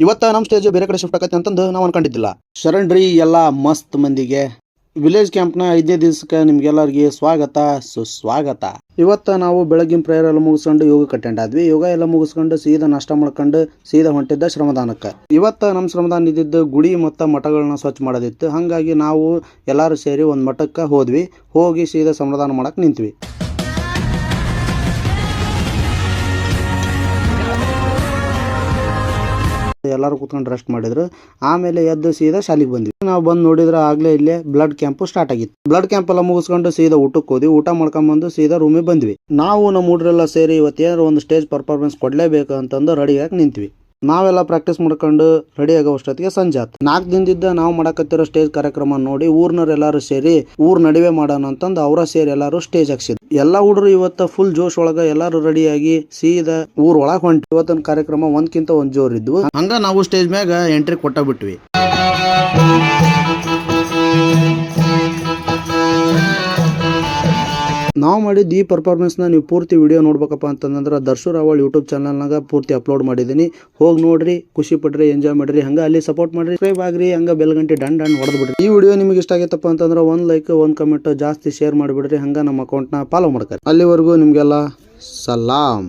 ಇವತ್ತ ನಮ್ಮ ಸ್ಟೇಜ್ ಬೇರೆ ಕಡೆ ಶಿಫ್ಟ್ ಆಗತ್ತೆ ಅಂತಂದು ನಾವು ಅನ್ಕೊಂಡಿದ್ದಿಲ್ಲ. ಶರಣ್ರಿ ಎಲ್ಲ ಮಸ್ತ್ ಮಂದಿಗೆ. ವಿಲೇಜ್ ಕ್ಯಾಂಪ್ನ ಐದನೇ ದಿವಸಕ್ಕೆ ನಿಮ್ಗೆಲ್ಲರಿಗೆ ಸ್ವಾಗತ, ಸುಸ್ವಾಗತ. ಇವತ್ತ ನಾವು ಬೆಳಗಿನ ಪ್ರೇಯರ್ ಎಲ್ಲ ಮುಗಿಸ್ಕೊಂಡು ಯೋಗ ಅಟೆಂಡ್ ಆದ್ವಿ. ಯೋಗ ಎಲ್ಲ ಮುಗಿಸ್ಕೊಂಡು ಸೀದಾ ನಾಷ್ಟ ಮಾಡ್ಕೊಂಡು ಸೀದಾ ಹೊಂಟಿದ್ದ ಶ್ರಮದಾನಕ್ಕೆ. ಇವತ್ತ ನಮ್ಮ ಶ್ರಮದಾನ ಇದ್ದಿದ್ದು ಗುಡಿ ಮತ್ತು ಮಠಗಳನ್ನ ಸ್ವಚ್ಛ ಮಾಡೋದಿತ್ತು. ಹಾಗಾಗಿ ನಾವು ಎಲ್ಲರೂ ಸೇರಿ ಒಂದು ಮಠಕ್ಕೆ ಹೋದ್ವಿ. ಹೋಗಿ ಸೀದಾ ಶ್ರಮದಾನ ಮಾಡಕ್ಕೆ ನಿಂತ್ವಿ. ಎಲ್ಲರೂ ಕೂತ್ಕೊಂಡು ರೆಸ್ಟ್ ಮಾಡಿದ್ರು. ಆಮೇಲೆ ಎದ್ದು ಸೀದಾ ಶಾಲೆಗೆ ಬಂದ್ವಿ. ನಾವು ಬಂದು ನೋಡಿದ್ರೆ ಆಗ್ಲೇ ಇಲ್ಲೇ ಬ್ಲಡ್ ಕ್ಯಾಂಪ್ ಸ್ಟಾರ್ಟ್ ಆಗಿತ್ತು. ಬ್ಲಡ್ ಕ್ಯಾಂಪ್ ಎಲ್ಲ ಮುಗಿಸ್ಕೊಂಡು ಸೀದಾ ಊಟಕ್ಕೆ ಹೋದ್ವಿ. ಊಟ ಮಾಡ್ಕೊಂಬಂದು ಸೀದಾ ರೂಮಿಗೆ ಬಂದ್ವಿ. ನಾವು ನಮ್ಮ ಹುಡ್ರೆಲ್ಲ ಸೇರಿ ಇವತ್ತೇನಾದ್ರು ಒಂದು ಸ್ಟೇಜ್ ಪರ್ಫಾರ್ಮೆನ್ಸ್ ಕೊಡಲೇಬೇಕು ಅಂತಂದು ರೆಡಿ ಆಗಿ ನಿಂತ್ವಿ. ನಾವೆಲ್ಲ ಪ್ರಾಕ್ಟೀಸ್ ಮಾಡ್ಕೊಂಡು ರೆಡಿ ಆಗೋ ಅಷ್ಟೊತ್ತಿಗೆ ಸಂಜೆ ಆತ್. ನಾಲ್ಕು ದಿನದಿಂದ ನಾವು ಮಾಡಕತ್ತಿರೋ ಸ್ಟೇಜ್ ಕಾರ್ಯಕ್ರಮ ನೋಡಿ ಊರ್ನವ್ರು ಎಲ್ಲರೂ ಸೇರಿ ಊರ್ ನಡುವೆ ಮಾಡೋಣ ಅಂತಂದು ಅವರ ಸೇರಿ ಎಲ್ಲರೂ ಸ್ಟೇಜ್ ಹಾಕ್ಸಿದ್ರು ಎಲ್ಲಾ ಹುಡುಗರು ಇವತ್ತು ಫುಲ್ ಜೋಶ್ ಒಳಗ ಎಲ್ಲಾರು ರೆಡಿಯಾಗಿ ಸೀದಾ ಊರ್ ಒಳಗ್ ಹೊಂಟಿ ಕಾರ್ಯಕ್ರಮ ಒಂದ್ಕಿಂತ ಒಂದ್ ಜೋರ್ ಇದ್ವು. ಹಂಗ ನಾವು ಸ್ಟೇಜ್ ಮ್ಯಾಗ ಎಂಟ್ರಿ ಕೊಟ್ಟ ಬಿಟ್ವಿ. ನಾವು ಮಾಡಿದ ಈ ಪರ್ಫಾರ್ಮೆನ್ಸ್ನ ನೀವು ಪೂರ್ತಿ ವಿಡಿಯೋ ನೋಡ್ಬೇಕಪ್ಪ ಅಂತಂದ್ರೆ ದರ್ಶು ರಾವಳ್ ಯೂಟ್ಯೂಬ್ ಚಾನಲ್ನಾಗ ಪೂರ್ತಿ ಅಪ್ಲೋಡ್ ಮಾಡಿದ್ದೀನಿ. ಹೋಗಿ ನೋಡ್ರಿ, ಖುಷಿ ಪಡ್ರಿ ಎಂಜಾಯ್ ಮಾಡ್ರಿ, ಹಂಗೆ ಅಲ್ಲಿ ಸಪೋರ್ಟ್ ಮಾಡಿರಿ ಸಬ್ಸ್ಕ್ರೈಬ್ ಆಗ್ರಿ, ಹಂಗೆ ಬೆಲ್ ಗಂಟೆ ಡನ್ ಹೊಡೆದ್ಬಿಡ್ರಿ. ಈ ವಿಡಿಯೋ ನಿಮಗೆ ಇಷ್ಟ ಆಗೈತಪ್ಪ ಅಂತಂದ್ರೆ ಒಂದು ಲೈಕ್ ಒಂದು ಕಮೆಂಟ್ ಜಾಸ್ತಿ ಶೇರ್ ಮಾಡಿಬಿಡ್ರಿ, ಹಂಗೆ ನಮ್ಮ ಅಕೌಂಟ್ನ ಫಾಲೋ ಮಾಡ್ತಾರೆ ಅಲ್ಲಿವರೆಗೂ ನಿಮಗೆಲ್ಲ ಸಲಾಂ.